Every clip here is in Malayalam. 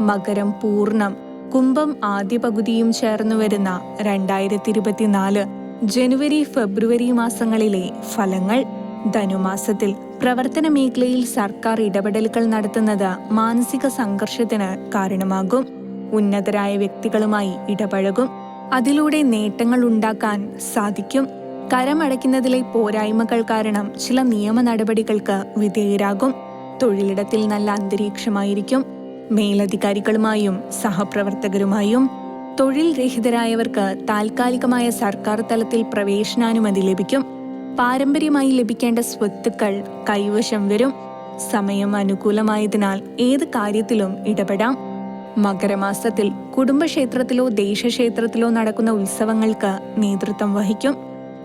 മകരം പൂർണം കുംഭം ആദ്യ പകുതിയും ചേർന്നു വരുന്ന രണ്ടായിരത്തി ഇരുപത്തിനാല് ജനുവരി ഫെബ്രുവരി മാസങ്ങളിലെ ഫലങ്ങൾ. ധനുമാസത്തിൽ പ്രവർത്തന മേഖലയിൽ സർക്കാർ ഇടപെടലുകൾ നടത്തുന്നത് മാനസിക സംഘർഷത്തിന് കാരണമാകും. ഉന്നതരായ വ്യക്തികളുമായി ഇടപഴകും. അതിലൂടെ നേട്ടങ്ങൾ ഉണ്ടാക്കാൻ സാധിക്കും. കരമടയ്ക്കുന്നതിലെ പോരായ്മകൾ കാരണം ചില നിയമ നടപടികൾക്ക് വിധേയരാകും. തൊഴിലിടത്തിൽ നല്ല അന്തരീക്ഷമായിരിക്കും. മേലധികാരികളുമായും സഹപ്രവർത്തകരുമായും തൊഴിൽ രഹിതരായവർക്ക് താൽക്കാലികമായ സർക്കാർ തലത്തിൽ പ്രവേശനാനുമതി ലഭിക്കും. പാരമ്പര്യമായി ലഭിക്കേണ്ട സ്വത്തുക്കൾ കൈവശം വരും. സമയം അനുകൂലമായതിനാൽ ഏത് കാര്യത്തിലും ഇടപെടാം. മകരമാസത്തിൽ കുടുംബക്ഷേത്രത്തിലോ ദേശക്ഷേത്രത്തിലോ നടക്കുന്ന ഉത്സവങ്ങൾക്ക് നേതൃത്വം വഹിക്കും.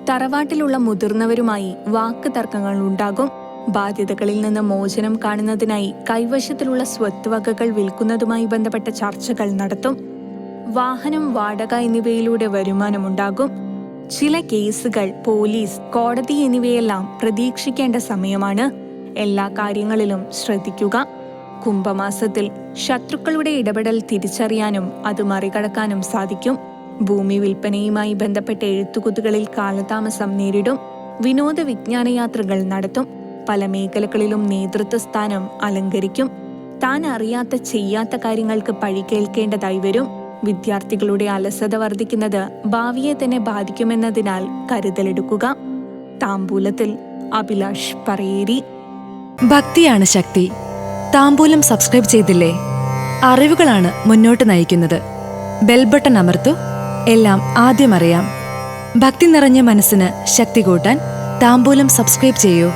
തറവാട്ടിലുള്ള മുതിർന്നവരുമായി വാക്ക് തർക്കങ്ങൾ ഉണ്ടാകും. ബാധ്യതകളിൽ നിന്ന് മോചനം കാണുന്നതിനായി കൈവശത്തിലുള്ള സ്വത്ത് വകകൾ വിൽക്കുന്നതുമായി ബന്ധപ്പെട്ട ചർച്ചകൾ നടത്തും. വാഹനം വാടക എന്നിവയിലൂടെ വരുമാനമുണ്ടാകും. ചില കേസുകൾ പോലീസ് കോടതി എന്നിവയെല്ലാം പ്രതീക്ഷിക്കേണ്ട സമയമാണ്. എല്ലാ കാര്യങ്ങളിലും ശ്രദ്ധിക്കുക. കുംഭമാസത്തിൽ ശത്രുക്കളുടെ ഇടപെടൽ തിരിച്ചറിയാനും അത് മറികടക്കാനും സാധിക്കും. ഭൂമി വിൽപ്പനയുമായി ബന്ധപ്പെട്ട എഴുത്തുകുത്തുകളിൽ കാലതാമസം നേരിടും. വിനോദ വിജ്ഞാനയാത്രകൾ നടത്തും. പല മേഖലകളിലും നേതൃത്വ സ്ഥാനം അലങ്കരിക്കും. താൻ അറിയാത്ത ചെയ്യാത്ത കാര്യങ്ങൾക്ക് പഴി കേൾക്കേണ്ടതായി വരും. വിദ്യാർത്ഥികളുടെ അലസത വർദ്ധിക്കുന്നത് ഭാവിയെ തന്നെ ബാധിക്കുമെന്നതിനാൽ കരുതലെടുക്കുക. താമ്പൂലത്തിൽ അഭിലാഷ് പറയേരി. ഭക്തിയാണ് ശക്തി. താമ്പൂലം സബ്സ്ക്രൈബ് ചെയ്തില്ലേ? അറിവുകളാണ് മുന്നോട്ട് നയിക്കുന്നത്. ബെൽബട്ടൺ അമർത്തു. എല്ലാം ആദ്യം അറിയാം. ഭക്തി നിറഞ്ഞ മനസ്സിന് ശക്തി കൂട്ടാൻ താമ്പൂലം സബ്സ്ക്രൈബ് ചെയ്യൂ.